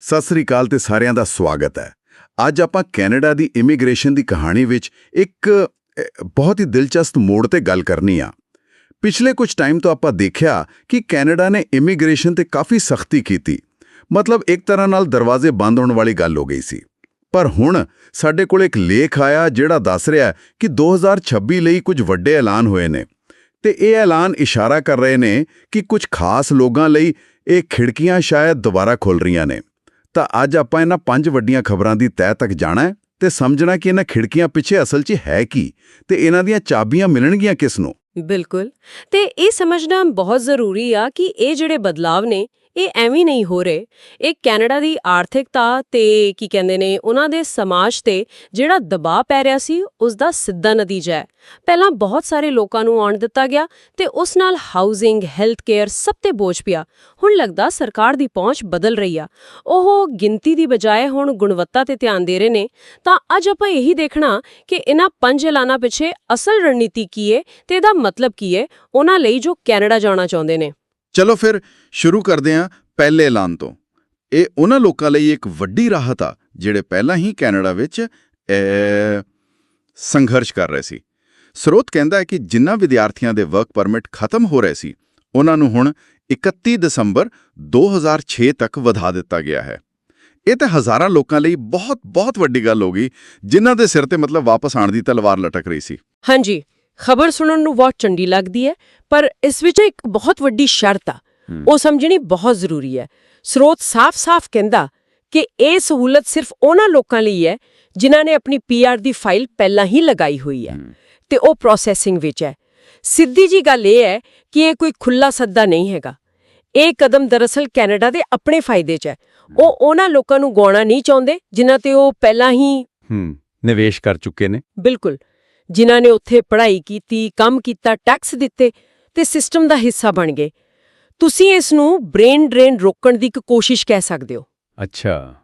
ਸਤਿ ਸ੍ਰੀ ਅਕਾਲ ਤੇ ਸਾਰਿਆਂ ਦਾ ਸਵਾਗਤ ਹੈ। ਅੱਜ ਆਪਾਂ ਕੈਨੇਡਾ ਦੀ ਇਮੀਗ੍ਰੇਸ਼ਨ ਦੀ ਕਹਾਣੀ ਵਿੱਚ ਇੱਕ ਬਹੁਤ ਹੀ ਦਿਲਚਸਪ ਮੋੜ ਤੇ ਗੱਲ ਕਰਨੀ ਆ। ਪਿਛਲੇ ਕੁਝ ਟਾਈਮ ਤੋਂ ਆਪਾਂ ਦੇਖਿਆ ਕਿ ਕੈਨੇਡਾ ਨੇ ਇਮੀਗ੍ਰੇਸ਼ਨ ਤੇ ਕਾਫੀ ਸਖਤੀ ਕੀਤੀ। ਮਤਲਬ ਇੱਕ ਤਰ੍ਹਾਂ ਨਾਲ ਦਰਵਾਜ਼ੇ ਬੰਦ ਹੋਣ ਵਾਲੀ ਗੱਲ ਹੋ ਗਈ ਸੀ। ਪਰ ਹੁਣ ਸਾਡੇ ਕੋਲ ਇੱਕ ਲੇਖ ਆਇਆ ਜਿਹੜਾ ਦੱਸ ਰਿਹਾ ਹੈ ਕਿ 2026 ਲਈ ਕੁਝ ਵੱਡੇ ਐਲਾਨ ਹੋਏ ਨੇ। ਤੇ ਇਹ ਐਲਾਨ ਇਸ਼ਾਰਾ ਕਰ ਰਹੇ ਨੇ ਕਿ ਕੁਝ ਖਾਸ ਲੋਕਾਂ ਲਈ ਇਹ ਖਿੜਕੀਆਂ ਸ਼ਾਇਦ ਦੁਬਾਰਾ ਖੁੱਲ ਰਹੀਆਂ ਨੇ। ਤਾਂ ਅੱਜ ਆਪਾਂ ਇਹਨਾਂ ਪੰਜ ਵੱਡੀਆਂ ਖਬਰਾਂ ਦੀ ਤਹਿ ਤੱਕ ਜਾਣਾ ਹੈ ਤੇ ਸਮਝਣਾ ਕਿ ਇਹਨਾਂ ਖਿੜਕੀਆਂ ਪਿੱਛੇ ਅਸਲ 'ਚ ਹੈ ਕੀ ਤੇ ਇਹਨਾਂ ਦੀਆਂ ਚਾਬੀਆਂ ਮਿਲਣਗੀਆਂ ਕਿਸ ਨੂੰ? ਬਿਲਕੁਲ ਤੇ ਇਹ ਸਮਝਣਾ ਬਹੁਤ ਜ਼ਰੂਰੀ ਆ ਕਿ ਇਹ ਜਿਹੜੇ ਬਦਲਾਵ ਨੇ ਇਹ ਐਵੇਂ ਨਹੀਂ ਹੋ ਰਹੇ। ਇਹ ਕੈਨੇਡਾ ਦੀ ਆਰਥਿਕਤਾ ਤੇ ਕੀ ਕਹਿੰਦੇ ਨੇ, ਉਹਨਾਂ ਦੇ ਸਮਾਜ ਤੇ ਜਿਹੜਾ ਦਬਾਅ ਪੈ ਰਿਹਾ ਸੀ ਉਸ ਦਾ ਸਿੱਧਾ ਨਤੀਜਾ ਹੈ। ਪਹਿਲਾਂ ਬਹੁਤ ਸਾਰੇ ਲੋਕਾਂ ਨੂੰ ਆਉਣ ਦਿੱਤਾ ਗਿਆ ਤੇ ਉਸ ਨਾਲ ਹਾਊਸਿੰਗ ਹੈਲਥ ਕੇਅਰ ਸਭ ਤੇ ਬੋਝ ਪਿਆ। ਹੁਣ ਲੱਗਦਾ ਸਰਕਾਰ ਦੀ ਪਹੁੰਚ ਬਦਲ ਰਹੀ ਆ। ਉਹ ਗਿਣਤੀ ਦੀ ਬਜਾਏ ਹੁਣ ਗੁਣਵੱਤਾ ਤੇ ਧਿਆਨ ਦੇ ਰਹੇ ਨੇ। ਤਾਂ ਅੱਜ ਆਪਾਂ ਇਹੀ ਦੇਖਣਾ ਕਿ ਇਹਨਾਂ ਪੰਜ ਐਲਾਨਾਂ ਪਿੱਛੇ ਅਸਲ ਰਣਨੀਤੀ ਕੀ ਹੈ ਤੇ ਇਹਦਾ ਮਤਲਬ ਕੀ ਹੈ ਉਹਨਾਂ ਲਈ ਜੋ ਕੈਨੇਡਾ ਜਾਣਾ ਚਾਹੁੰਦੇ ਨੇ। ਚਲੋ ਫਿਰ ਸ਼ੁਰੂ ਕਰਦੇ ਹਾਂ ਪਹਿਲੇ ਐਲਾਨ ਤੋਂ। ਇਹ ਉਹਨਾਂ ਲੋਕਾਂ ਲਈ ਇੱਕ ਵੱਡੀ ਰਾਹਤ ਆ, ਜਿਹੜੇ ਪਹਿਲਾਂ ਹੀ ਕੈਨੇਡਾ ਵਿੱਚ ਸੰਘਰਸ਼ ਕਰ ਰਹੇ ਸੀ। ਸਰੋਤ ਕਹਿੰਦਾ ਹੈ ਕਿ ਜਿਨ੍ਹਾਂ ਵਿਦਿਆਰਥੀਆਂ ਦੇ ਵਰਕ ਪਰਮਿਟ ਖਤਮ ਹੋ ਰਹੇ ਸੀ, ਉਹਨਾਂ ਨੂੰ ਹੁਣ 31 ਦਸੰਬਰ 2006 ਤੱਕ ਵਧਾ ਦਿੱਤਾ ਗਿਆ ਹੈ। ਇਹ ਤਾਂ ਹਜ਼ਾਰਾਂ ਲੋਕਾਂ ਲਈ ਬਹੁਤ ਬਹੁਤ ਵੱਡੀ ਗੱਲ ਹੋ ਗਈ, ਜਿਨ੍ਹਾਂ ਦੇ ਸਿਰ ਤੇ ਮਤਲਬ ਵਾਪਸ ਆਉਣ ਦੀ ਤਲਵਾਰ ਲਟਕ ਰਹੀ ਸੀ। ਹਾਂਜੀ। ਖਬਰ ਸੁਣਨ ਨੂੰ ਬਹੁਤ ਚੰਡੀ ਲੱਗਦੀ ਹੈ ਪਰ ਇਸ ਵਿੱਚ ਇੱਕ ਬਹੁਤ ਵੱਡੀ ਸ਼ਰਤ ਆ। ਉਹ ਸਮਝਣੀ ਬਹੁਤ ਜ਼ਰੂਰੀ ਹੈ। ਸਰੋਤ ਸਾਫ਼-ਸਾਫ਼ ਕਹਿੰਦਾ ਕਿ ਇਹ ਸਹੂਲਤ ਸਿਰਫ ਉਹਨਾਂ ਲੋਕਾਂ ਲਈ ਹੈ ਜਿਨ੍ਹਾਂ ਨੇ ਆਪਣੀ ਪੀਆਰ ਦੀ ਫਾਈਲ ਪਹਿਲਾਂ ਹੀ ਲਗਾਈ ਹੋਈ ਹੈ ਤੇ ਉਹ ਪ੍ਰੋਸੈਸਿੰਗ ਵਿੱਚ ਹੈ। ਸਿੱਧੀ ਜੀ ਗੱਲ ਇਹ ਹੈ ਕਿ ਇਹ ਕੋਈ ਖੁੱਲਾ ਸੱਦਾ ਨਹੀਂ ਹੈਗਾ। ਇਹ ਕਦਮ ਦਰਅਸਲ ਕੈਨੇਡਾ ਦੇ ਆਪਣੇ ਫਾਇਦੇ 'ਚ ਹੈ। ਉਹ ਉਹਨਾਂ ਲੋਕਾਂ ਨੂੰ ਗਾਉਣਾ ਨਹੀਂ ਚਾਹੁੰਦੇ ਜਿਨ੍ਹਾਂ ਤੇ ਉਹ ਪਹਿਲਾਂ ਹੀ ਹੂੰ ਨਿਵੇਸ਼ ਕਰ ਚੁੱਕੇ ਨੇ। ਬਿਲਕੁਲ। ਜਿਨ੍ਹਾਂ ਨੇ ਉੱਥੇ ਪੜ੍ਹਾਈ ਕੀਤੀ ਕੰਮ ਕੀਤਾ ਟੈਕਸ ਦਿੱਤੇ ਤੇ ਸਿਸਟਮ ਦਾ ਹਿੱਸਾ ਬਣ ਗਏ। ਤੁਸੀਂ ਇਸ ਨੂੰ ਬ੍ਰੇਨ ਡਰੇਨ ਰੋਕਣ ਦੀ ਇੱਕ ਕੋਸ਼ਿਸ਼ ਕਹਿ ਸਕਦੇ ਹੋ। ਅੱਛਾ।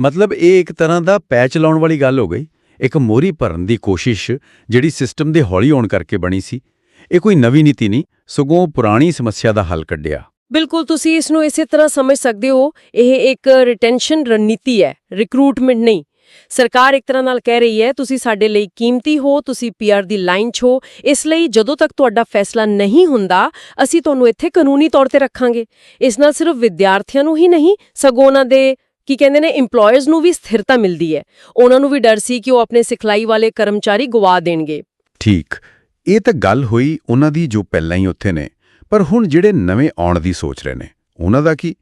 ਮਤਲਬ ਇਹ ਇੱਕ ਤਰ੍ਹਾਂ ਦਾ ਪੈਚ ਲਾਉਣ ਵਾਲੀ ਗੱਲ ਹੋ ਗਈ। ਇੱਕ ਮੋਰੀ ਭਰਨ ਦੀ ਕੋਸ਼ਿਸ਼ ਜਿਹੜੀ ਸਿਸਟਮ ਦੇ ਹੌਲੀ ਹੋਣ ਕਰਕੇ ਬਣੀ ਸੀ। ਇਹ ਕੋਈ ਨਵੀਂ ਨੀਤੀ ਨਹੀਂ ਸਗੋਂ ਪੁਰਾਣੀ ਸਮੱਸਿਆ ਦਾ ਹੱਲ ਕੱਢਿਆ। ਬਿਲਕੁਲ ਤੁਸੀਂ ਇਸ ਨੂੰ ਇਸੇ ਤਰ੍ਹਾਂ ਸਮਝ ਸਕਦੇ ਹੋ। ਇਹ ਇੱਕ ਰਿਟੈਂਸ਼ਨ ਰਣਨੀਤੀ ਹੈ ਰਿਕਰੂਟਮੈਂਟ ਨਹੀਂ। ਸਰਕਾਰ ਇੱਕ ਤਰ੍ਹਾਂ ਨਾਲ ਕਹਿ ਰਹੀ ਹੈ, ਤੁਸੀਂ ਸਾਡੇ ਲਈ ਕੀਮਤੀ ਹੋ, ਤੁਸੀਂ ਪੀਆਰ ਦੀ ਲਾਈਨ 'ਚ ਹੋ। ਇਸ ਲਈ ਜਦੋਂ ਤੱਕ ਤੁਹਾਡਾ ਫੈਸਲਾ ਨਹੀਂ ਹੁੰਦਾ, ਅਸੀਂ ਤੁਹਾਨੂੰ ਇੱਥੇ ਕਾਨੂੰਨੀ ਤੌਰ ਤੇ ਰੱਖਾਂਗੇ। ਇਸ ਨਾਲ ਸਿਰਫ ਵਿਦਿਆਰਥੀਆਂ ਨੂੰ ਹੀ ਨਹੀਂ, ਸਗੋਂ ਉਹਨਾਂ ਦੇ ਕੀ ਕਹਿੰਦੇ ਨੇ EMPLOYERS ਨੂੰ ਵੀ ਸਥਿਰਤਾ ਮਿਲਦੀ ਹੈ। ਉਹਨਾਂ ਨੂੰ ਵੀ ਡਰ ਸੀ ਕਿ ਉਹ ਆਪਣੇ ਸਿਖਲਾਈ ਵਾਲੇ ਕਰਮਚਾਰੀ ਗਵਾ ਦੇਣਗੇ। ਠੀਕ। ਇਹ ਤਾਂ ਗੱਲ ਹੋਈ ਉਹਨਾਂ ਦੀ ਜੋ ਪਹਿਲਾਂ ਹੀ ਉੱਥੇ ਨੇ, ਪਰ ਹੁਣ ਜਿਹੜੇ ਨਵੇਂ ਆਉਣ ਦੀ ਸੋਚ ਰਹੇ ਨੇ, ਉਹਨਾਂ ਦਾ ਕੀ?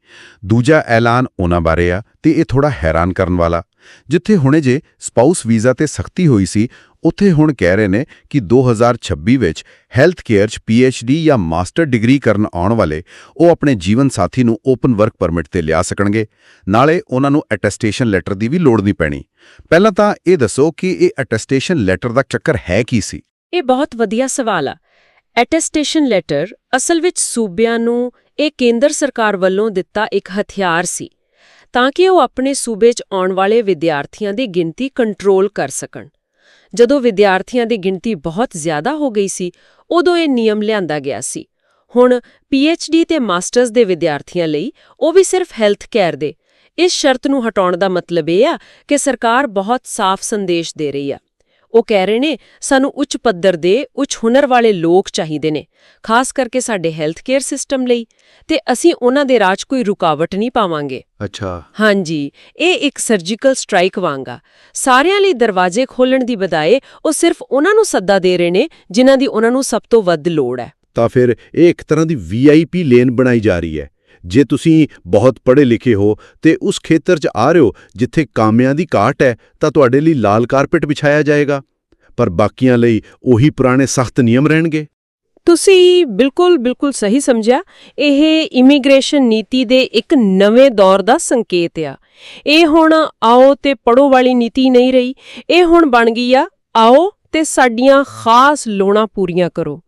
ਦੂਜਾ ਐਲਾਨ ਉਹਨਾਂ ਬਾਰੇ ਆ ਤੇ ਇਹ ਥੋੜਾ ਹੈਰਾਨ ਕਰਨ ਵਾਲਾ। ਜਿੱਥੇ ਹੁਣੇ ਜੇ ਸਪਾਊਸ ਵੀਜ਼ਾ ਤੇ ਸਖਤੀ ਹੋਈ ਸੀ, ਉੱਥੇ ਹੁਣ ਕਹਿ ਰਹੇ ਨੇ ਕਿ 2026 ਵਿੱਚ ਹੈਲਥ ਕੇਅਰ 'ਚ ਡੀ ਜਾਂ ਮਾਸਟਰ ਡਿਗਰੀ ਕਰਨ ਆਉਣ ਵਾਲੇ ਉਹ ਆਪਣੇ ਜੀਵਨ ਸਾਥੀ ਨੂੰ ਓਪਨ ਵਰਕ ਪਰਮਿਟ ਤੇ ਲਿਆ ਸਕਣਗੇ। ਨਾਲੇ ਉਹਨਾਂ ਨੂੰ ਅਟੈਸਟੇਸ਼ਨ ਲੈਟਰ ਦੀ ਵੀ ਲੋੜ ਨਹੀਂ ਪੈਣੀ। ਪਹਿਲਾਂ ਤਾਂ ਇਹ ਦੱਸੋ ਕਿ ਇਹ ਅਟੈਸਟੇਸ਼ਨ ਲੈਟਰ ਦਾ ਚੱਕਰ ਹੈ ਕੀ ਸੀ? ਇਹ ਬਹੁਤ ਵਧੀਆ ਸਵਾਲ ਆ। ਐਟੈਸਟੇਸ਼ਨ ਲੈਟਰ ਅਸਲ ਵਿੱਚ ਸੂਬਿਆਂ ਨੂੰ ਇਹ ਕੇਂਦਰ ਸਰਕਾਰ ਵੱਲੋਂ ਦਿੱਤਾ ਇੱਕ ਹਥਿਆਰ ਸੀ। ਤਾਂ ਕਿ ਉਹ ਆਪਣੇ ਸੂਬੇ 'ਚ ਆਉਣ ਵਾਲੇ ਵਿਦਿਆਰਥੀਆਂ ਦੀ ਗਿਣਤੀ ਕੰਟਰੋਲ ਕਰ ਸਕਣ। ਜਦੋਂ ਵਿਦਿਆਰਥੀਆਂ ਦੀ ਗਿਣਤੀ ਬਹੁਤ ਜ਼ਿਆਦਾ ਹੋ ਗਈ ਸੀ, ਉਦੋਂ ਇਹ ਨਿਯਮ ਲਿਆਂਦਾ ਗਿਆ ਸੀ। ਹੁਣ ਡੀ ਤੇ ਮਾਸਟਰਸ ਦੇ ਵਿਦਿਆਰਥੀਆਂ ਲਈ ਉਹ ਵੀ ਸਿਰਫ ਹੈਲਥ ਕੇਅਰ ਦੇ। ਇਸ ਸ਼ਰਤ ਨੂੰ ਹਟਾਉਣ ਦਾ ਮਤਲਬ ਇਹ ਆ ਕਿ ਸਰਕਾਰ ਬਹੁਤ ਸਾਫ਼ ਸੰਦੇਸ਼ ਦੇ ਰਹੀ ਆ। ਉਹ ਕਹਿ ਰਹੇ ਨੇ ਸਾਨੂੰ ਉੱਚ ਪੱਧਰ ਦੇ ਉੱਚ ਹੁਨਰ ਵਾਲੇ ਲੋਕ ਚਾਹੀਦੇ ਨੇ ਖਾਸ ਕਰਕੇ ਸਾਡੇ ਹੈਲਥ ਕੇਅਰ ਸਿਸਟਮ ਲਈ ਤੇ ਅਸੀਂ ਉਹਨਾਂ ਦੇ ਰਾਜ ਕੋਈ ਰੁਕਾਵਟ ਨਹੀਂ ਪਾਵਾਂਗੇ। ਅੱਛਾ। ਹਾਂਜੀ ਇਹ ਇੱਕ ਸਰਜੀਕਲ ਸਟ੍ਰਾਈਕ ਵਾਂਗਾ ਸਾਰਿਆਂ ਲਈ ਦਰਵਾਜ਼ੇ ਖੋਲਣ ਦੀ ਬਜਾਏ ਉਹ ਸਿਰਫ ਉਹਨਾਂ ਨੂੰ ਸੱਦਾ ਦੇ ਰਹੇ ਨੇ ਜਿਨ੍ਹਾਂ ਦੀ ਉਹਨਾਂ ਨੂੰ ਸਭ ਤੋਂ ਵੱਧ ਲੋੜ ਹੈ। ਤਾਂ ਫਿਰ ਇਹ ਇੱਕ ਤਰ੍ਹਾਂ ਦੀ ਵੀਆਈਪੀ ਲੇਨ ਬਣਾਈ ਜਾ ਰਹੀ ਹੈ। ਜੇ ਤੁਸੀਂ ਬਹੁਤ ਪੜ੍ਹੇ ਲਿਖੇ ਹੋ ਤੇ ਉਸ ਖੇਤਰ 'ਚ ਆ ਰਹੇ ਹੋ ਜਿੱਥੇ ਕਾਮਿਆਂ ਦੀ ਘਾਟ ਹੈ, ਤਾਂ ਤੁਹਾਡੇ ਲਈ ਲਾਲ ਕਾਰਪੇਟ ਵਿਛਾਇਆ ਜਾਏਗਾ। ਪਰ ਬਾਕੀਆਂ ਲਈ ਉਹੀ ਪੁਰਾਣੇ ਸਖਤ ਨਿਯਮ ਰਹਿਣਗੇ। ਤੁਸੀਂ ਬਿਲਕੁਲ ਬਿਲਕੁਲ ਸਹੀ ਸਮਝਿਆ। ਇਹ ਇਮੀਗ੍ਰੇਸ਼ਨ ਨੀਤੀ ਦੇ ਇੱਕ ਨਵੇਂ ਦੌਰ ਦਾ ਸੰਕੇਤ ਆ। ਇਹ ਹੁਣ ਆਓ ਤੇ ਪੜੋ ਵਾਲੀ ਨੀਤੀ ਨਹੀਂ ਰਹੀ। ਇਹ ਹੁਣ ਬਣ ਗਈ ਆ, ਆਓ ਤੇ ਸਾਡੀਆਂ ਖਾਸ ਲੋੜਾਂ ਪੂਰੀਆਂ ਕਰੋ।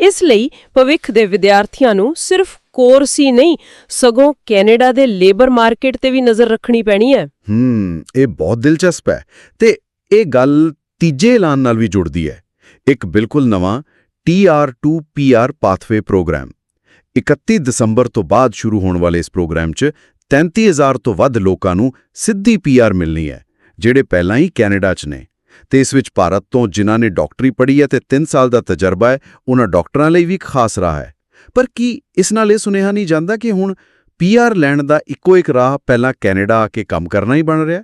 ਇਸ ਲਈ ਭਵਿੱਖ ਦੇ ਵਿਦਿਆਰਥੀਆਂ ਨੂੰ ਸਿਰਫ ਕੋਰਸ ਹੀ ਨਹੀਂ, ਸਗੋਂ ਕੈਨੇਡਾ ਦੇ ਲੇਬਰ ਮਾਰਕੀਟ ਤੇ ਵੀ ਨਜ਼ਰ ਰੱਖਣੀ ਪੈਣੀ ਹੈ। ਹੂੰ, ਇਹ ਬਹੁਤ ਦਿਲਚਸਪ ਹੈ ਤੇ ਇਹ ਗੱਲ ਤੀਜੇ ਐਲਾਨ ਨਾਲ ਵੀ ਜੁੜਦੀ ਹੈ। ਇੱਕ ਬਿਲਕੁਲ ਨਵਾਂ TR2 PR ਪਾਥਵੇ ਪ੍ਰੋਗਰਾਮ। 31 ਦਸੰਬਰ ਤੋਂ ਬਾਅਦ ਸ਼ੁਰੂ ਹੋਣ ਵਾਲੇ ਇਸ ਪ੍ਰੋਗਰਾਮ 'ਚ 33000 ਤੋਂ ਵੱਧ ਲੋਕਾਂ ਨੂੰ ਸਿੱਧੀ ਪੀਆਰ ਮਿਲਣੀ ਹੈ, ਜਿਹੜੇ ਪਹਿਲਾਂ ਹੀ ਕੈਨੇਡਾ 'ਚ ਨੇ। ਤੇ ਇਸ ਵਿੱਚ ਭਾਰਤ ਤੋਂ ਜਿਨ੍ਹਾਂ ਨੇ ਡਾਕਟਰੀ ਪੜ੍ਹੀ ਹੈ ਤੇ 3 ਸਾਲ ਦਾ ਤਜਰਬਾ ਹੈ, ਉਹਨਾਂ ਡਾਕਟਰਾਂ ਲਈ ਵੀ ਖਾਸ ਰਾਹ ਹੈ। ਪਰ ਕੀ ਇਸ ਨਾਲ ਇਹ ਸੁਨੇਹਾ ਨਹੀਂ ਜਾਂਦਾ ਕਿ ਹੁਣ ਪੀਆਰ ਲੈਣ ਦਾ ਇੱਕੋ ਇੱਕ ਰਾਹ ਪਹਿਲਾਂ ਕੈਨੇਡਾ ਆ ਕੇ ਕੰਮ ਕਰਨਾ ਹੀ ਬਣ ਰਿਹਾ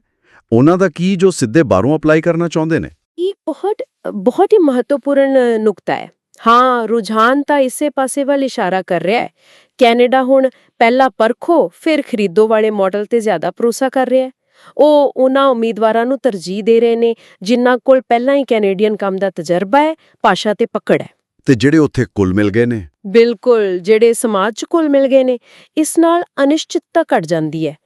ਉਹਨਾਂ ਦਾ ਕੀ ਜੋ ਸਿੱਧੇ ਬਾਹਰੋਂ ਅਪਲਾਈ ਕਰਨਾ ਚਾਹੁੰਦੇ ਨੇ? ਇਹ ਬਹੁਤ ਬਹੁਤ ਹੀ ਮਹੱਤਵਪੂਰਨ ਨੁਕਤਾ ਹੈ। ਹਾਂ, ਰੁਝਾਨ ਤਾਂ ਇਸੇ ਪਾਸੇ ਵੱਲ ਇਸ਼ਾਰਾ ਕਰ ਰਿਹਾ ਹੈ। ਕੈਨੇਡਾ ਹੁਣ ਪਹਿਲਾਂ ਪਰਖੋ, ਫਿਰ ਖਰੀਦੋ ਵਾਲੇ ਮਾਡਲ ਤੇ ਜ਼ਿਆਦਾ ਭਰੋਸਾ ਕਰ ਰਿਹਾ ਹੈ। ਉਹ ਉਹਨਾਂ ਉਮੀਦਵਾਰਾਂ ਨੂੰ ਤਰਜੀਹ ਦੇ ਰਹੇ ਨੇ, ਜਿਨ੍ਹਾਂ ਕੋਲ ਪਹਿਲਾਂ ਹੀ ਕੈਨੇਡੀਅਨ ਕੰਮ ਦਾ ਤਜਰਬਾ ਹੈ, ਭਾਸ਼ਾ ਤੇ ਪਕੜ ਹੈ। ਤੇ ਜਿਹੜੇ ਉੱਥੇ ਕੁੱਲ ਮਿਲ ਗਏ ਨੇ। ਬਿਲਕੁਲ, ਜਿਹੜੇ ਸਮਾਜ ਚ ਕੁੱਲ ਮਿਲ ਗਏ ਨੇ, ਇਸ ਨਾਲ ਅਨਿਸ਼ਚਿਤਤਾ ਘਟ ਜਾਂਦੀ ਹੈ।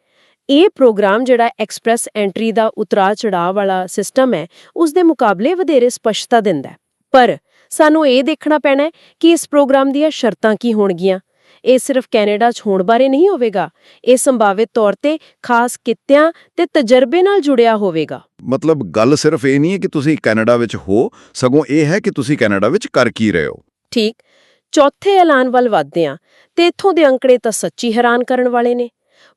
ਇਹ ਪ੍ਰੋਗਰਾਮ ਜਿਹੜਾ ਐਕਸਪ੍ਰੈਸ ਐਂਟਰੀ ਦਾ ਉਤਰਾ ਚੜਾਅ ਵਾਲਾ ਸਿਸਟਮ ਹੈ, ਉਸ ਦੇ ਮੁਕਾਬਲੇ ਵਧੇਰੇ ਸਪਸ਼ਟਤਾ ਦਿੰਦਾ ਪਰ ਸਾਨੂੰ ਇਹ ਦੇਖਣਾ ਪੈਣਾ ਕਿ ਇਸ ਪ੍ਰੋਗਰਾਮ ਦੀਆਂ ਸ਼ਰਤਾਂ ਕੀ ਹੋਣਗੀਆਂ। ਇਹ ਸਿਰਫ ਕੈਨੇਡਾ 'ਚ ਹੋਣ ਬਾਰੇ ਨਹੀਂ ਹੋਵੇਗਾ। ਇਹ ਸੰਭਾਵਿਤ ਤੌਰ ਤੇ ਖਾਸ ਕਿੱਤਿਆਂ ਤੇ ਤਜਰਬੇ ਨਾਲ ਜੁੜਿਆ ਹੋਵੇਗਾ। ਮਤਲਬ ਗੱਲ ਸਿਰਫ ਇਹ ਨਹੀਂ ਹੈ ਕਿ ਤੁਸੀਂ ਕੈਨੇਡਾ ਵਿੱਚ ਹੋ ਸਗੋਂ ਇਹ ਹੈ ਕਿ ਤੁਸੀਂ ਕੈਨੇਡਾ ਵਿੱਚ ਕਰ ਕੀ ਰਹੇ ਹੋ। ਠੀਕ। ਚੌਥੇ ਐਲਾਨ ਵੱਲ ਵਧਦੇ ਹਾਂ। ਤੇ ਇੱਥੋਂ ਦੇ ਅੰਕੜੇ ਤਾਂ ਸੱਚੀ ਹੈਰਾਨ ਕਰਨ ਵਾਲੇ ਨੇ।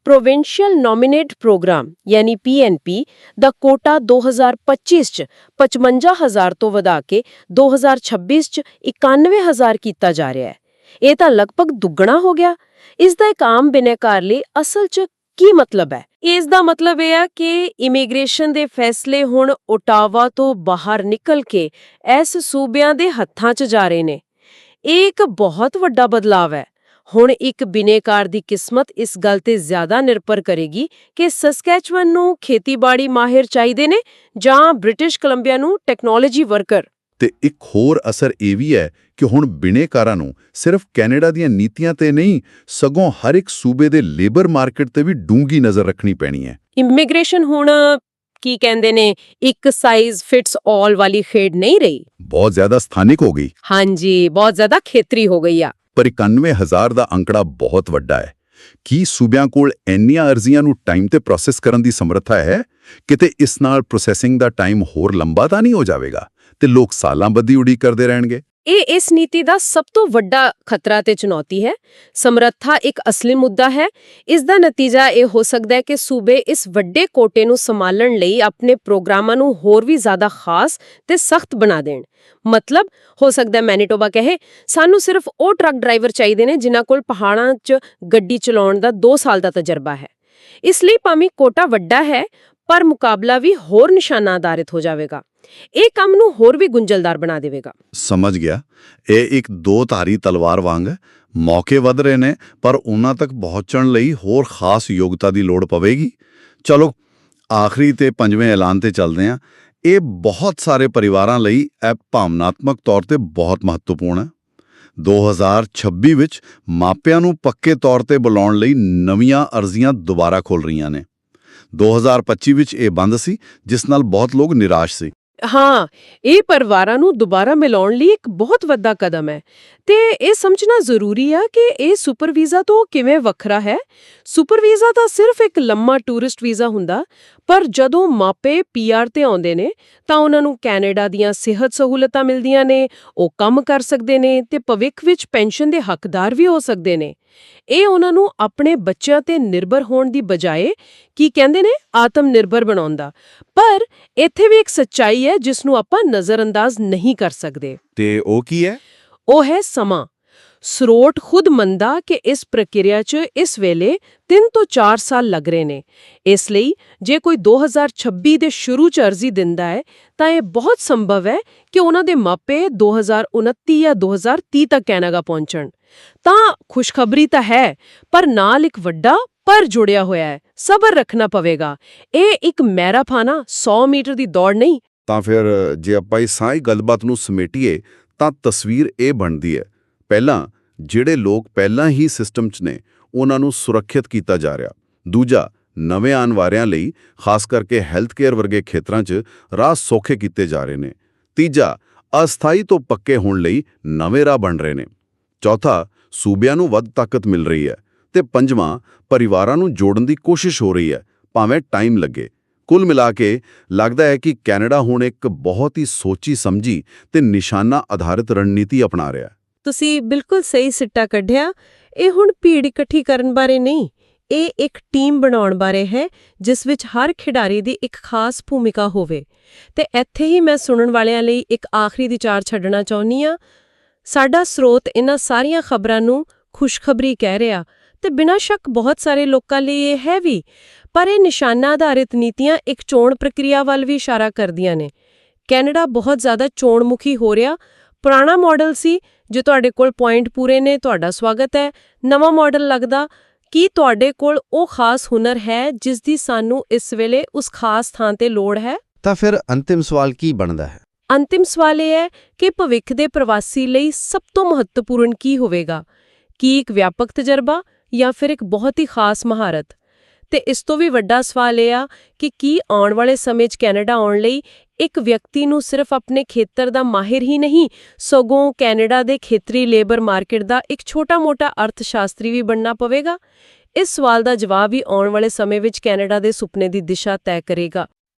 ਪ੍ਰੋਵਿੰਸ਼ੀਅਲ ਨੋਮੀਨੇਟ ਪ੍ਰੋਗਰਾਮ ਯਾਨੀ ਪੀਐਨਪੀ ਦਾ ਕੋਟਾ 2025 ਚ 55000 ਤੋਂ ਵਧਾ ਕੇ 2026 ਚ 91000 ਕੀਤਾ ਜਾ ਰਿਹਾ ਹੈ। ਇਹ ਤਾਂ ਲਗਭਗ ਦੁੱਗਣਾ ਹੋ ਗਿਆ। ਇਸ ਦਾ ਇੱਕ ਆਮ ਬਿਨੈਕਾਰ ਲਈ ਅਸਲ ਚ ਕੀ ਮਤਲਬ ਹੈ? ਇਸ ਦਾ ਮਤਲਬ ਇਹ ਆ ਕਿ ਇਮੀਗ੍ਰੇਸ਼ਨ ਦੇ ਫੈਸਲੇ ਹੁਣ ਓਟਾਵਾ ਤੋਂ ਬਾਹਰ ਨਿਕਲ ਕੇ ਇਸ ਸੂਬਿਆਂ ਦੇ ਹੱਥਾਂ 'ਚ ਜਾ ਰਹੇ ਨੇ। ਇਹ ਇੱਕ ਬਹੁਤ ਵੱਡਾ ਬਦਲਾਅ ਹੈ। ਹੁਣ ਇੱਕ ਬਿਨੇਕਾਰ ਦੀ ਕਿਸਮਤ ਇਸ ਗੱਲ ਤੇ ਜ਼ਿਆਦਾ ਨਿਰਭਰ ਕਰੇਗੀ ਕਿ ਸਸਕੈਚਵਨ ਨੂੰ ਖੇਤੀਬਾੜੀ ਮਾਹਿਰ ਚਾਹੀਦੇ ਨੇ ਜਾਂ ਬ੍ਰਿਟਿਸ਼ ਕੋਲੰਬੀਆ ਨੂੰ ਟੈਕਨੋਲੋਜੀ ਵਰਕਰ। ਤੇ ਇੱਕ ਹੋਰ ਅਸਰ ਇਹ ਵੀ ਹੈ ਕਿ ਹੁਣ ਬਿਨੇਕਾਰਾਂ ਨੂੰ ਸਿਰਫ ਕੈਨੇਡਾ ਦੀਆਂ ਨੀਤੀਆਂ ਤੇ ਨਹੀਂ ਸਗੋਂ ਹਰ ਇੱਕ ਸੂਬੇ ਦੇ ਲੇਬਰ ਮਾਰਕੀਟ ਤੇ ਵੀ ਡੂੰਗੀ ਨਜ਼ਰ ਰੱਖਣੀ ਪੈਣੀ ਹੈ। ਇਮੀਗ੍ਰੇਸ਼ਨ ਹੁਣ ਕੀ ਕਹਿੰਦੇ ਨੇ ਇੱਕ ਸਾਈਜ਼ ਫਿਟਸ ਆਲ ਵਾਲੀ ਖੇਡ ਨਹੀਂ ਰਹੀ। ਬਹੁਤ ਜ਼ਿਆਦਾ ਸਥਾਨਿਕ ਹੋ ਗਈ। ਹਾਂਜੀ ਬਹੁਤ ਜ਼ਿਆਦਾ ਖੇਤਰੀ ਹੋ ਗਈ ਆ। ਪਰ 91000 ਦਾ ਅੰਕੜਾ ਬਹੁਤ ਵੱਡਾ ਹੈ। ਕੀ ਸੂਬਿਆਂ ਕੋਲ ਇੰਨੀਆਂ ਅਰਜ਼ੀਆਂ ਨੂੰ ਟਾਈਮ ਤੇ ਪ੍ਰੋਸੈਸ ਕਰਨ ਦੀ ਸਮਰੱਥਾ ਹੈ? ਕਿਤੇ ਇਸ ਨਾਲ ਪ੍ਰੋਸੈਸਿੰਗ ਦਾ ਟਾਈਮ ਹੋਰ ਲੰਬਾ ਤਾਂ ਨਹੀਂ ਹੋ ਜਾਵੇਗਾ ਤੇ ਲੋਕ ਸਾਲਾਂ ਬੱਧੀ ਉਡੀਕ ਕਰਦੇ ਰਹਿਣਗੇ? ਇਹ ਇਸ ਨੀਤੀ ਦਾ ਸਭ ਤੋਂ ਵੱਡਾ ਖਤਰਾ ਤੇ ਚੁਣੌਤੀ ਹੈ। ਸਮਰੱਥਾ ਇੱਕ ਅਸਲੀ ਮੁੱਦਾ ਹੈ। ਇਸ ਦਾ ਨਤੀਜਾ ਇਹ ਹੋ ਸਕਦਾ ਹੈ ਕਿ ਸੂਬੇ ਇਸ ਵੱਡੇ ਕੋਟੇ ਨੂੰ ਸੰਭਾਲਣ ਲਈ ਆਪਣੇ ਪ੍ਰੋਗਰਾਮਾਂ ਨੂੰ ਹੋਰ ਵੀ ਜ਼ਿਆਦਾ ਖਾਸ ਤੇ ਸਖਤ ਬਣਾ ਦੇਣ। ਮਤਲਬ, ਹੋ ਸਕਦਾ ਮੈਨੀਟੋਬਾ ਕਹੇ, ਸਾਨੂੰ ਸਿਰਫ ਉਹ ਟਰੱਕ ਡਰਾਈਵਰ ਚਾਹੀਦੇ ਨੇ ਜਿਨ੍ਹਾਂ ਕੋਲ ਪਹਾੜਾਂ 'ਚ ਗੱਡੀ ਚਲਾਉਣ ਦਾ 2 ਸਾਲ ਦਾ ਤਜਰਬਾ ਹੈ। ਇਸ ਲਈ ਭਾਵੇਂ ਕੋਟਾ ਵੱਡਾ ਹੈ ਪਰ ਮੁਕਾਬਲਾ ਵੀ ਹੋਰ ਨਿਸ਼ਾਨਾ ਆਧਾਰਿਤ ਹੋ ਜਾਵੇਗਾ। ਇਹ ਕੰਮ ਨੂੰ ਹੋਰ ਵੀ ਗੁੰਝਲਦਾਰ ਬਣਾ ਦੇਵੇਗਾ। ਸਮਝ ਗਿਆ। ਇਹ ਇੱਕ ਦੋ ਧਾਰੀ ਤਲਵਾਰ ਵਾਂਗ ਹੈ। ਮੌਕੇ ਵਧ ਰਹੇ ਨੇ, ਪਰ ਉਹਨਾਂ ਤੱਕ ਪਹੁੰਚਣ ਲਈ ਹੋਰ ਖਾਸ ਯੋਗਤਾ ਦੀ ਲੋੜ ਪਵੇਗੀ। ਚਲੋ, ਆਖਰੀ ਤੇ ਪੰਜਵੇਂ ਐਲਾਨ ਤੇ ਚੱਲਦੇ ਹਾਂ। ਇਹ ਬਹੁਤ ਸਾਰੇ ਪਰਿਵਾਰਾਂ ਲਈ ਇਹ ਭਾਵਨਾਤਮਕ ਤੌਰ ਤੇ ਬਹੁਤ ਮਹੱਤਵਪੂਰਨ ਹੈ। 2026 ਵਿੱਚ ਮਾਪਿਆਂ ਨੂੰ ਪੱਕੇ ਤੌਰ ਤੇ ਬੁਲਾਉਣ ਲਈ ਨਵੀਆਂ ਅਰਜ਼ੀਆਂ ਦੁਬਾਰਾ ਖੁੱਲ ਰਹੀਆਂ ਨੇ। 2025 ਵਿੱਚ ਇਹ ਬੰਦ ਸੀ, ਜਿਸ ਨਾਲ ਬਹੁਤ ਲੋਕ ਨਿਰਾਸ਼ ਸੀ। ਹਾਂ, ਇਹ ਪਰਿਵਾਰਾਂ ਨੂੰ ਦੁਬਾਰਾ ਮਿਲਾਉਣ ਲਈ ਇੱਕ ਬਹੁਤ ਵੱਡਾ ਕਦਮ ਹੈ। ਤੇ ਇਹ ਸਮਝਣਾ ਜ਼ਰੂਰੀ ਆ ਕਿ ਇਹ ਸੁਪਰ ਵੀਜ਼ਾ ਤੋਂ ਕਿਵੇਂ ਵੱਖਰਾ ਹੈ? ਸੁਪਰ ਵੀਜ਼ਾ ਤਾਂ ਸਿਰਫ ਇੱਕ ਲੰਮਾ ਟੂਰਿਸਟ ਵੀਜ਼ਾ ਹੁੰਦਾ, ਪਰ ਜਦੋਂ ਮਾਪੇ ਪੀਆਰ ਤੇ ਆਉਂਦੇ ਨੇ, ਤਾਂ ਉਹਨਾਂ ਨੂੰ ਕੈਨੇਡਾ ਦੀਆਂ ਸਿਹਤ ਸਹੂਲਤਾਂ ਮਿਲਦੀਆਂ ਨੇ, ਉਹ ਕੰਮ ਕਰ ਸਕਦੇ ਨੇ ਤੇ ਭਵਿੱਖ ਵਿੱਚ ਪੈਨਸ਼ਨ ਦੇ ਹੱਕਦਾਰ ਵੀ ਹੋ ਸਕਦੇ ਨੇ। ਇਹ ਉਹਨਾਂ ਨੂੰ ਆਪਣੇ ਬੱਚਿਆਂ ਤੇ ਨਿਰਭਰ ਹੋਣ ਦੀ ਬਜਾਏ ਕੀ ਕਹਿੰਦੇ ਨੇ? ਆਤਮ ਨਿਰਭਰ ਬਣਾਉਂਦਾ ਪਰ ਇੱਥੇ ਵੀ ਇੱਕ ਸੱਚਾਈ ਹੈ ਜਿਸ ਨੂੰ ਆਪਾਂ ਨਜ਼ਰਅੰਦਾਜ਼ ਨਹੀਂ ਕਰ ਸਕਦੇ। ਤੇ ਉਹ ਕੀ ਹੈ? ਉਹ ਹੈ ਸਮਾਂ। ਸਰੋਟ ਖੁਦ ਮੰਨਦਾ ਕਿ ਇਸ ਪ੍ਰਕਿਰਿਆ 'ਚ ਇਸ ਵੇਲੇ 3 ਤੋਂ 4 ਸਾਲ ਲੱਗ ਰਹੇ ਨੇ। ਇਸ ਲਈ ਜੇ ਕੋਈ 2026 ਦੇ ਸ਼ੁਰੂ 'ਚ ਅਰਜ਼ੀ ਦਿੰਦਾ ਹੈ, ਤਾਂ ਇਹ ਬਹੁਤ ਸੰਭਵ ਹੈ ਕਿ ਉਹਨਾਂ ਦੇ ਮਾਪੇ 2029 ਜਾਂ 2030 ਤੱਕ ਕੈਨੇਡਾ ਪਹੁੰਚਣ। ਤਾਂ ਖੁਸ਼ਖਬਰੀ ਤਾਂ ਹੈ, ਪਰ ਨਾਲ ਇੱਕ ਵੱਡਾ ਪਰ ਜੁੜਿਆ ਹੋਇਆ ਹੈ, ਸਬਰ ਰੱਖਣਾ ਪਵੇਗਾ। ਇਹ ਇੱਕ ਮੈਰਾਥਨ ਆ 100 ਮੀਟਰ ਦੀ ਦੌੜ ਨਹੀਂ। ਤਾਂ ਫਿਰ ਜੇ ਆਪਾਂ ਇਸ ਸਾਰੀ ਗੱਲਬਾਤ ਨੂੰ ਸਮੇਟੀਏ, ਤਾਂ ਤਸਵੀਰ ਇਹ ਬਣਦੀ ਹੈ। ਪਹਿਲਾਂ ਜਿਹੜੇ ਲੋਕ ਪਹਿਲਾਂ ਹੀ ਸਿਸਟਮ 'ਚ ਨੇ, ਉਹਨਾਂ ਨੂੰ ਸੁਰੱਖਿਅਤ ਕੀਤਾ ਜਾ ਰਿਹਾ। ਦੂਜਾ, ਨਵੇਂ ਆਉਣ ਵਾਲਿਆਂ ਲਈ, ਖਾਸ ਕਰਕੇ ਹੈਲਥ ਕੇਅਰ ਵਰਗੇ ਖੇਤਰਾਂ 'ਚ ਰਾਹ ਸੌਖੇ ਕੀਤੇ ਜਾ ਰਹੇ ਨੇ। ਤੀਜਾ, ਅਸਥਾਈ ਤੋਂ ਪੱਕੇ ਹੋਣ ਲਈ ਨਵੇਂ ਰਾਹ ਬਣ ਰਹੇ ਨੇ। ਚੌਥਾ, ਸੂਬਿਆਂ ਨੂੰ ਵੱਧ ਤਾਕਤ ਮਿਲ ਰਹੀ ਹੈ। ਤੇ ਪੰਜਵਾਂ, ਪਰਿਵਾਰਾਂ ਨੂੰ ਜੋੜਨ ਦੀ ਕੋਸ਼ਿਸ਼ ਹੋ ਰਹੀ ਹੈ, ਭਾਵੇਂ ਟਾਈਮ ਲੱਗੇ। ਕੁੱਲ ਮਿਲਾ ਕੇ ਲੱਗਦਾ ਹੈ ਕਿ ਕੈਨੇਡਾ ਹੁਣ ਇੱਕ ਬਹੁਤ ਹੀ ਸੋਚੀ ਸਮਝੀ ਤੇ ਨਿਸ਼ਾਨਾ ਆਧਾਰਿਤ ਰਣਨੀਤੀ ਅਪਣਾ ਰਿਹਾ ਹੈ। ਤੁਸੀਂ ਬਿਲਕੁਲ ਸਹੀ ਸਿੱਟਾ ਕੱਢਿਆ। ਇਹ ਹੁਣ ਭੀੜ ਇਕੱਠੀ ਕਰਨ ਬਾਰੇ ਨਹੀਂ, ਇਹ ਇੱਕ ਟੀਮ ਬਣਾਉਣ ਬਾਰੇ ਹੈ, ਜਿਸ ਵਿੱਚ ਹਰ ਖਿਡਾਰੀ ਦੀ ਇੱਕ ਖਾਸ ਭੂਮਿਕਾ ਹੋਵੇ। ਤੇ ਇੱਥੇ ਹੀ ਮੈਂ ਸੁਣਨ ਵਾਲਿਆਂ ਲਈ ਇੱਕ ਆਖਰੀ ਵਿਚਾਰ ਛੱਡਣਾ ਚਾਹੁੰਦੀ ਆ ਸਾਡਾ ਸਰੋਤ ਇਹਨਾਂ ਸਾਰੀਆਂ ਖਬਰਾਂ ਨੂੰ ਖੁਸ਼ਖਬਰੀ ਕਹਿ ਰਿਹਾ, ਤੇ ਬਿਨਾਂ ਸ਼ੱਕ ਬਹੁਤ ਸਾਰੇ ਲੋਕਾਂ ਲਈ ਇਹ ਹੈ ਵੀ, ਪਰ ਇਹ ਨਿਸ਼ਾਨਾ ਆਧਾਰਿਤ ਨੀਤੀਆਂ ਇੱਕ ਚੋਣ ਪ੍ਰਕਿਰਿਆ ਵੱਲ ਵੀ ਇਸ਼ਾਰਾ ਕਰਦੀਆਂ ਨੇ। ਕੈਨੇਡਾ ਬਹੁਤ ਜ਼ਿਆਦਾ ਚੋਣਮੁਖੀ ਹੋ ਰਿਹਾ ਪੁਰਾਣਾ ਮਾਡਲ ਸੀ ਜੇ ਤੁਹਾਡੇ ਕੋਲ ਪੁਆਇੰਟ ਪੂਰੇ ਨੇ ਤੁਹਾਡਾ ਸਵਾਗਤ ਹੈ। ਨਵਾਂ ਮਾਡਲ ਲੱਗਦਾ ਕੀ ਤੁਹਾਡੇ ਕੋਲ ਉਹ ਖਾਸ ਹੁਨਰ ਹੈ ਜਿਸ ਦੀ ਸਾਨੂੰ ਇਸ ਵੇਲੇ ਉਸ ਖਾਸ ਥਾਂ ਤੇ ਲੋੜ ਹੈ? ਤਾਂ ਫਿਰ ਅੰਤਿਮ ਸਵਾਲ ਕੀ ਬਣਦਾ ਹੈ? ਅੰਤਿਮ ਸਵਾਲ ਇਹ ਹੈ ਕਿ ਭਵਿੱਖ ਦੇ ਪ੍ਰਵਾਸੀ ਲਈ ਸਭ ਤੋਂ ਮਹੱਤਵਪੂਰਨ ਕੀ ਹੋਵੇਗਾ? ਕੀ ਇੱਕ ਵਿਆਪਕ ਤਜਰਬਾ ਜਾਂ ਫਿਰ ਇੱਕ ਬਹੁਤ ਹੀ ਖਾਸ ਮਹਾਰਤ? ਤੇ ਇਸ ਤੋਂ ਵੀ ਵੱਡਾ ਸਵਾਲ ਇਹ ਆ ਕਿ ਕੀ ਆਉਣ ਵਾਲੇ ਸਮੇਂ 'ਚ ਕੈਨੇਡਾ ਆਉਣ ਲਈ ਇੱਕ ਵਿਅਕਤੀ ਨੂੰ ਸਿਰਫ ਆਪਣੇ ਖੇਤਰ ਦਾ ਮਾਹਿਰ ਹੀ ਨਹੀਂ, ਸਗੋਂ ਕੈਨੇਡਾ ਦੇ ਖੇਤਰੀ ਲੇਬਰ ਮਾਰਕੀਟ ਦਾ ਇੱਕ ਛੋਟਾ-ਮੋਟਾ ਅਰਥਸ਼ਾਸਤਰੀ ਵੀ ਬਣਨਾ ਪਵੇਗਾ। ਇਸ ਸਵਾਲ ਦਾ ਜਵਾਬ ਹੀ ਆਉਣ ਵਾਲੇ ਸਮੇਂ ਵਿੱਚ ਕੈਨੇਡਾ ਦੇ ਸੁਪਨੇ ਦੀ ਦਿਸ਼ਾ ਤੈਅ ਕਰੇਗਾ।